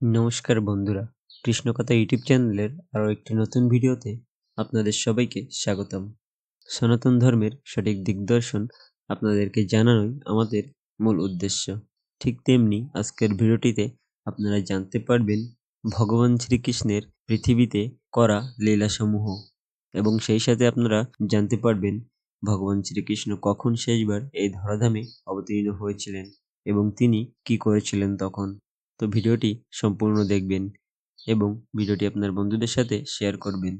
নমস্কার বন্ধুরা, কৃষ্ণকথা ইউটিউব চ্যানেলের আরও একটি নতুন ভিডিওতে আপনাদের সবাইকে স্বাগতম। সনাতন ধর্মের সঠিক দিগদর্শন আপনাদেরকে জানানোই আমাদের মূল উদ্দেশ্য। ঠিক তেমনি আজকের ভিডিওটিতে আপনারা জানতে পারবেন ভগবান শ্রীকৃষ্ণের পৃথিবীতে করা লীলাসমূহ এবং সেই সাথে আপনারা জানতে পারবেন ভগবান শ্রীকৃষ্ণ কখন শেষবার এই ধরাধামে অবতীর্ণ হয়েছিলেন এবং তিনি কি করেছিলেন তখন। তো ভিডিওটি সম্পূর্ণ দেখবেন এবং ভিডিওটি আপনার বন্ধুদের সাথে শেয়ার করবেন।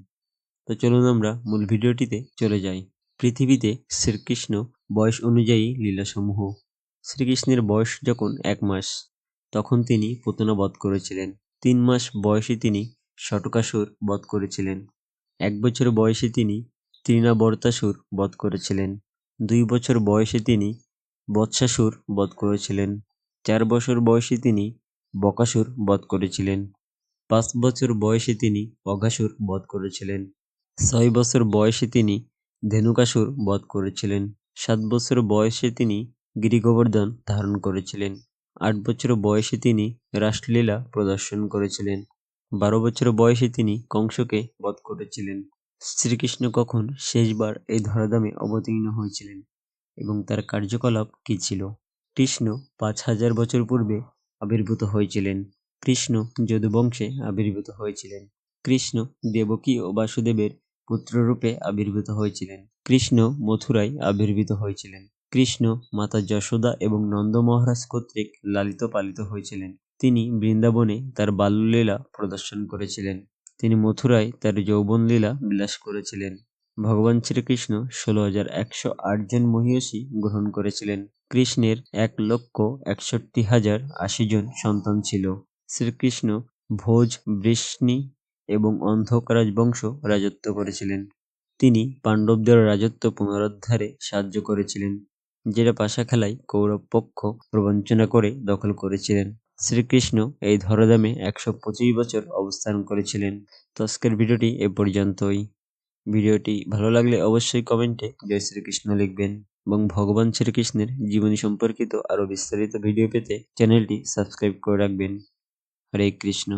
তো চলুন আমরা মূল ভিডিওটিতে চলে যাই। পৃথিবীতে শ্রীকৃষ্ণ বয়স অনুযায়ী লীলাসমূহ। শ্রীকৃষ্ণের বয়স যখন এক মাস, তখন তিনি পুতনা বধ করেছিলেন। তিন মাস বয়সে তিনি শটকাসুর বধ করেছিলেন। এক বছর বয়সে তিনি তৃণাবর্তাসুর বধ করেছিলেন। দুই বছর বয়সে তিনি বৎসাসুর বধ করেছিলেন। চার বছর বয়সে তিনি বকাসুর বধ করেছিলেন। পাঁচ বছর বয়সে তিনি অঘাসুর বধ করেছিলেন। ছয় বছর বয়সে তিনি ধেনুকাসুর বধ করেছিলেন। সাত বছর বয়সে তিনি গিরিগোবর্ধন ধারণ করেছিলেন। আট বছর বয়সে তিনি রাসলীলা প্রদর্শন করেছিলেন। বারো বছর বয়সে তিনি কংসকে বধ করেছিলেন। শ্রীকৃষ্ণ কখন শেষবার এই ধরাধামে অবতীর্ণ হয়েছিলেন এবং তার কার্যকলাপ কী ছিল? কৃষ্ণ পাঁচ হাজার বছর পূর্বে আবির্ভূত হয়েছিলেন। কৃষ্ণ যদুবংশে আবির্ভূত হয়েছিলেন। কৃষ্ণ দেবকী ও বাসুদেবের পুত্ররূপে আবির্ভূত হয়েছিলেন। কৃষ্ণ মথুরায় আবির্ভূত হয়েছিলেন। কৃষ্ণ মাতা যশোদা এবং নন্দ মহারাজ কর্তৃক লালিত পালিত হয়েছিলেন। তিনি বৃন্দাবনে তার বাল্যলীলা প্রদর্শন করেছিলেন। তিনি মথুরায় তার যৌবন লীলা বিলাস করেছিলেন। ভগবান শ্রীকৃষ্ণ ষোলো হাজার একশো জন মহিষী গ্রহণ করেছিলেন। কৃষ্ণের এক লক্ষ একষট্টি হাজার আশি জন সন্তান ছিল। শ্রীকৃষ্ণ ভোজ, বৃষ্ণি এবং অন্ধকারাজ বংশ রাজত্ব করেছিলেন। তিনি পাণ্ডবদের রাজত্ব পুনরুদ্ধারে সাহায্য করেছিলেন, যেটা পাশা খেলায় কৌরব পক্ষ প্রবঞ্চনা করে দখল করেছিলেন। শ্রীকৃষ্ণ এই ধরাধামে একশো পঁচিশ বছর অবস্থান করেছিলেন। তো আজকের ভিডিওটি এ পর্যন্তই। ভিডিওটি ভালো লাগলে অবশ্যই কমেন্টে জয় শ্রীকৃষ্ণ লিখবেন। এবং ভগবান শ্রীকৃষ্ণের জীবনী সম্পর্কিত আরও বিস্তারিত ভিডিও পেতে চ্যানেলটি সাবস্ক্রাইব করে রাখবেন। হরে কৃষ্ণ।